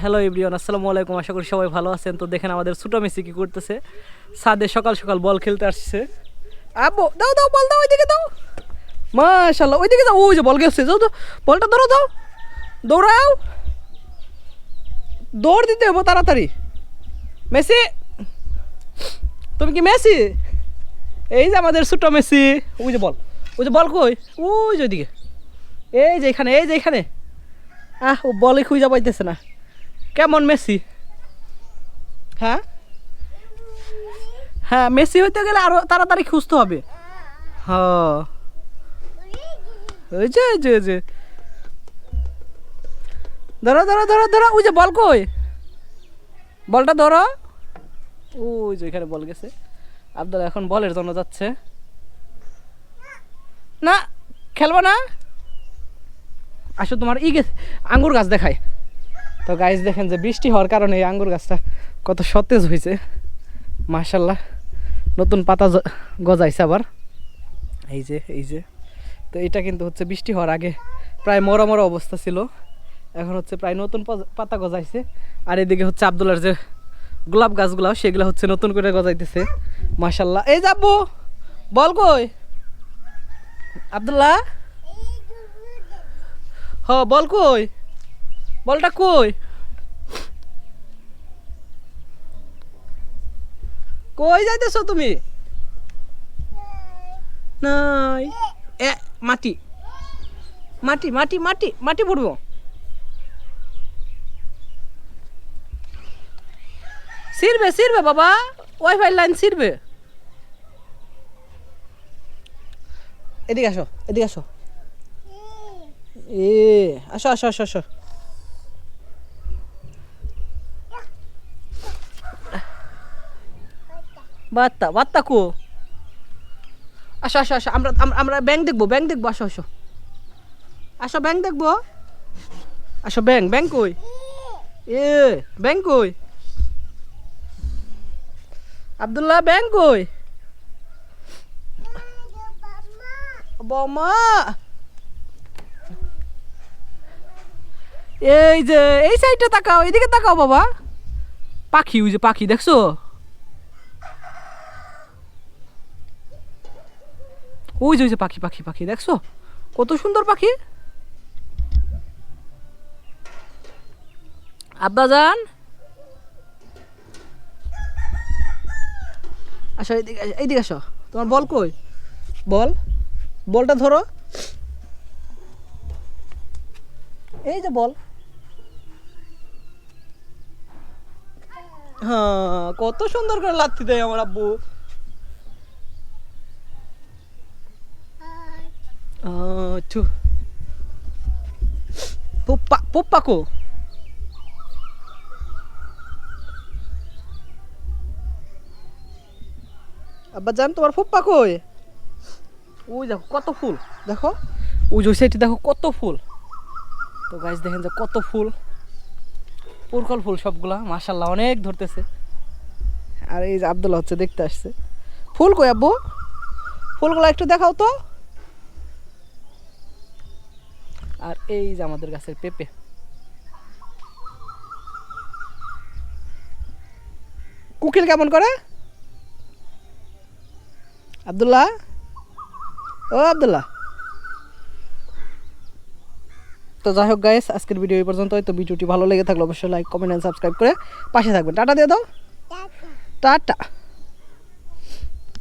Hello everyone, আসসালামু আলাইকুম। আশা করি সবাই ভালো আছেন। তো দেখেন আমাদের ছোটো মেসি কি করতেছে। সাদে সকাল সকাল বল খেলতে আসছে। আবো, দাও দাও, বল দাও, ওইদিকে দাও। মাশাল্লাহ ওইদিকে দাও। ওই যে বল গেছে, যাও দাও বলটা ধরো দাও দৌড়াও। দৌড় দিতে হব তাড়াতাড়ি। মেসি, তুমি কি মেসি? এই যে আমাদের ছোটো মেসি। ওই যে বল, ওই যে বল কই? ওই যে ওইদিকে। এই যে এখানে, এই যে এখানে। আহ, ও বলে খুঁজে পাইতেছে না। কেমন মেসি? হ্যাঁ? হ্যাঁ মেসি হইতে গেলে আরও তাড়াতাড়ি খুঁজতে হবে। হ্যাঁ ওই যে যে যে। ধরো ধরো ধরো ধরো, ওই যে বল কই? বলটা ধরো। ওই যে, এখানে বল গেছে। আব্দুল এখন বলের জন্য যাচ্ছে। না, খেলব না। আসো তোমার ই গেছে, আঙ্গুর গাছ দেখায়। তো গাছ দেখেন যে বৃষ্টি হওয়ার কারণে এই আঙ্গুর গাছটা কত সতেজ হয়েছে। মাশাল্লাহ নতুন পাতা গজাইছে আবার। এই যে এই যে। তো এটা কিন্তু হচ্ছে বৃষ্টি হওয়ার আগে প্রায় মরা মরা অবস্থা ছিল। এখন হচ্ছে প্রায় নতুন পাতা গজাইছে। আর এদিকে হচ্ছে আবদুল্লার যে গোলাপ গাছগুলো সেগুলো হচ্ছে নতুন করে গজাইতেছে। মাশাল্লাহ এই যাব বল কই? আবদুল্লাহ? হ, বল কই? বলটা কই? কই যাইতেছো তুমি? নাই। এ, মাটি। মাটি মাটি মাটি মাটি পড়ব। সিরবে সিরবে বাবা। ওয়াইফাই লাইন সিরবে এদিকে আসো এদিকে আসো। এ, আসো আসো আসো আসো। বাত্তা বাত্তা কো? আসো আসো আসো, আমরা আমরা ব্যাংক দেখব ব্যাংক দেখব, আসো আসো। আসো ব্যাংক দেখব। আসো ব্যাংক ব্যাংক কই? এ ব্যাংক কই? আব্দুল্লাহ ব্যাংক কই? বমা। এই যে, এই সাইডটা তাকাও, এদিকে তাকাও, বাবা। পাখি, ওই যে পাখি, দেখছ? ওই যে ওই যে পাখি পাখি পাখি, দেখছ? কত সুন্দর পাখি। আব্বা যান আসো, এইদিকে এইদিকে আসো। তোমার বল কই? বল। বলটা ধরো। এই যে বল। হ্যাঁ কত সুন্দর করে লাত্তি দেয় আমার আব্বু। আচ্ছা পুপ্পা পুপ্পা কো আব্বা জান তোমার ফুপ্পা কই ওই দেখো কত ফুল দেখো ওই যে সাইডে দেখো কত ফুল তো গাছ দেখেন যে কত ফুল পুরকল ফুল সবগুলা মাশাল্লাহ অনেক ধরতেছে আর এই যে আবদুল্লাহ হচ্ছে দেখতে আসছে। ফুল কই আব্বু? ফুলগুলো একটু দেখাও তো। আর এই যে আমাদের গাছের পেঁপে। কুকিল কেমন করে? আব্দুল্লাহ? ও আব্দুল্লাহ। তো যাই হোক গাইস আজকের ভিডিও এই পর্যন্তই। তো ভিডিওটি ভালো লেগে থাকলে অবশ্যই লাইক কমেন্ট অ্যান্ড সাবস্ক্রাইব করে পাশে থাকবেন। টাটা দিয়ে দাও। টাটা।